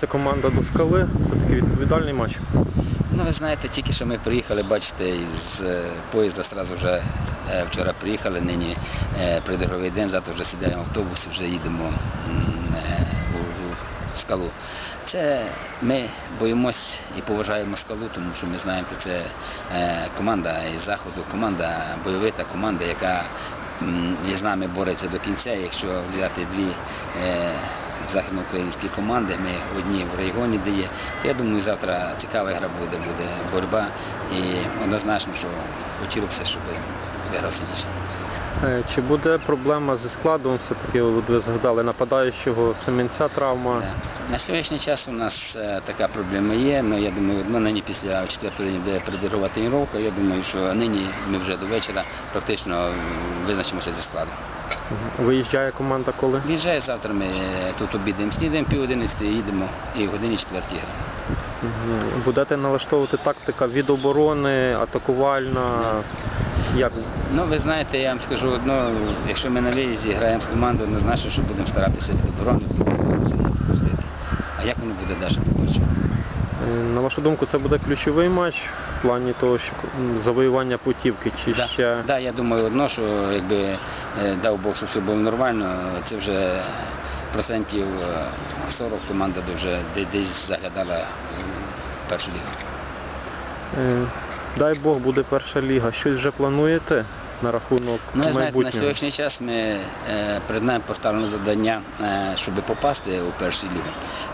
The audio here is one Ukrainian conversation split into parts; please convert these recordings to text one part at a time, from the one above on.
Це команда до скали, це такий відповідальний матч. Ну, ви знаєте, тільки що ми приїхали, бачите, із е, поїзда одразу вже е, вчора приїхали, нині е, придорговий день, завтра вже сідаємо в автобус вже їдемо у, скалу. Це ми боїмось і поважаємо скалу, тому що ми знаємо, що це команда із заходу, команда бойовита, команда, яка із нами бореться до кінця. Якщо взяти дві західноукраїнські команди, ми одні в регіоні де є, я думаю, завтра цікава гра буде, буде боротьба. І однозначно, що хотілося б, щоб виграв сильніше. Е, Чи буде проблема зі складом? Все-таки ви згадали нападаючого Семенця травма. Да. На сьогоднішній час у нас е, така проблема є, але я думаю, ну, нині після четвертої дня буде передергова тренування, я думаю, що нині ми вже до вечора практично визначимося зі складом. Виїжджає команда коли? В'їжджає завтра, ми е, тут обідаємо, снідаємо пів одинадцяти, їдемо і в годині четвертій. Будете налаштовувати тактика від оборони, атакувальна. Як? Ну, ви знаєте, я вам скажу одно, якщо ми на виїзді граємо в команду, однозначно, що будемо старатися від оборони пропустити. А як воно буде далі, побачимо. Е, На вашу думку, це буде ключовий матч в плані того, що завоювання путівки, чи Да, ще да, я думаю одно, що якби е, дав Бог, щоб все було нормально, це вже процентів е, 40 команда би вже десь заглядала в першу лігу. Дай Бог буде перша ліга. Щось вже плануєте на рахунок Ну, знаєте, на сьогоднішній час ми е, перед нами поставлено завдання, е, щоб попасти у першу лігу.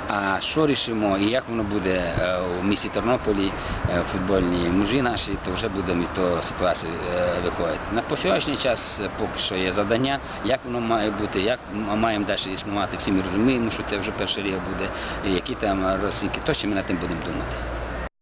А що рішимо і як воно буде е, у місті Тернополі, е, в футбольній мужі нашій, то вже будемо від того ситуації е, виходити. На по сьогоднішній час е, поки що є завдання, як воно має бути, як ми маємо далі існувати. Всі ми розуміємо, що це вже перша ліга буде, і які там розвідки, то ще ми над тим будемо думати.